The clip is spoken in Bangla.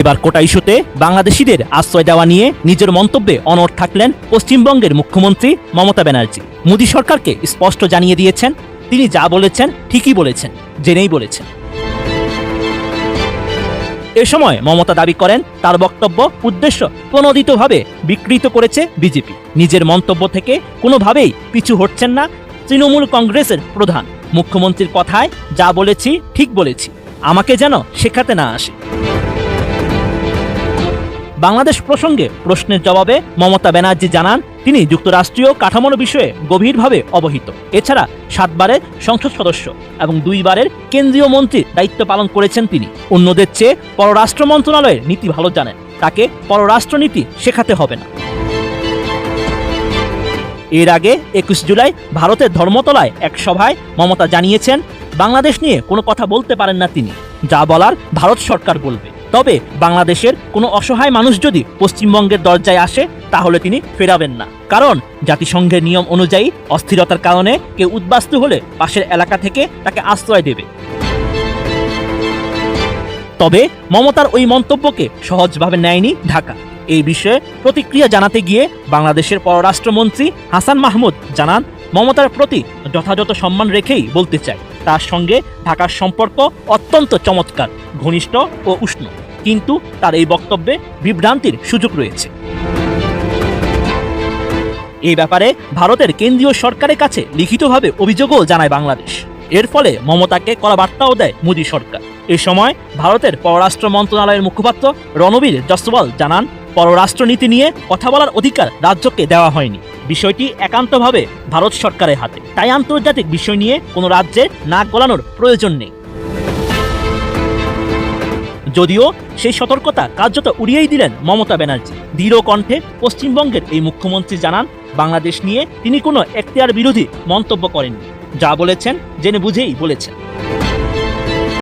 এবার কোটা ইস্যুতে বাংলাদেশিদের আশ্রয় দেওয়া নিয়ে নিজের মন্তব্যে অনড় থাকলেন পশ্চিমবঙ্গের মুখ্যমন্ত্রী মমতা ব্যানার্জি। মোদী সরকারকে স্পষ্ট জানিয়ে দিয়েছেন, তিনি যা বলেছেন ঠিকই বলেছেন, জেনেই বলেছেন। এ সময় মমতা দাবি করেন, তার বক্তব্য উদ্দেশ্য প্রণোদিতভাবে বিকৃত করেছে বিজেপি। নিজের মন্তব্য থেকে কোনোভাবেই পিছু হটছেন না তৃণমূল কংগ্রেসের প্রধান। মুখ্যমন্ত্রীর কথায় যা বলেছি, ঠিক বলেছি। আমাকে যেন শেখাতে না আসে। বাংলাদেশ প্রসঙ্গে প্রশ্নের জবাবে মমতা ব্যানার্জি জানান, তিনি যুক্তরাষ্ট্রীয় কাঠামোর বিষয়ে গভীরভাবে অবহিত। এছাড়া সাতবারের সংসদ সদস্য এবং দুইবারের কেন্দ্রীয় মন্ত্রীর দায়িত্ব পালন করেছেন তিনি। অন্যদের চেয়ে পররাষ্ট্র মন্ত্রণালয়ের নীতি ভালো জানেন। তাকে পররাষ্ট্রনীতি শেখাতে হবে না। এর আগে একুশ জুলাই ভারতের ধর্মতলায় এক সভায় মমতা জানিয়েছেন, বাংলাদেশ নিয়ে কোনো কথা বলতে পারেন না তিনি। যা বলার ভারত সরকার বলবে। তবে বাংলাদেশের কোনো অসহায় মানুষ যদি পশ্চিমবঙ্গের দরজায় আসে, তাহলে তিনি ফেরাবেন না। কারণ জাতিসংঘের নিয়ম অনুযায়ী অস্থিরতার কারণে কেউ উদ্বাস্তু হলে পাশের এলাকা থেকে তাকে আশ্রয় দেবে। তবে মমতার ওই মন্তব্যকে সহজভাবে নেয়নি ঢাকা। এই বিষয়ে প্রতিক্রিয়া জানাতে গিয়ে বাংলাদেশের পররাষ্ট্রমন্ত্রী হাসান মাহমুদ জানান, মমতার প্রতি যথাযথ সম্মান রেখেই বলতে চাই। তার সঙ্গে ঢাকার সম্পর্ক অত্যন্ত চমৎকার, ঘনিষ্ঠ ও উষ্ণ। কিন্তু তার এই বক্তব্যে বিভ্রান্তির সুযোগ রয়েছে। এই ব্যাপারে ভারতের কেন্দ্রীয় সরকারের কাছে লিখিতভাবে অভিযোগও জানায় বাংলাদেশ। এর ফলে মমতাকে কড়া বার্তাও দেয় মোদী সরকার। এ সময় ভারতের পররাষ্ট্র মন্ত্রণালয়ের মুখপাত্র রণবীর জসওয়াল জানান, পররাষ্ট্রনীতি নিয়ে কথা বলার অধিকার রাজ্যকে দেওয়া হয়নি। বিষয়টি একান্তভাবে ভারত সরকারের হাতে। তাই আন্তর্জাতিক বিষয় নিয়ে কোনো রাজ্যের নাক গলানোর প্রয়োজন নেই। যদিও সেই সতর্কতা কার্যত উড়িয়েই দিলেন মমতা ব্যানার্জি। দৃঢ় কণ্ঠে পশ্চিমবঙ্গের এই মুখ্যমন্ত্রী জানান, বাংলাদেশ নিয়ে তিনি কোনো এখতিয়ার বিরোধী মন্তব্য করেননি। যা বলেছেন, জেনে বুঝেই বলেছেন।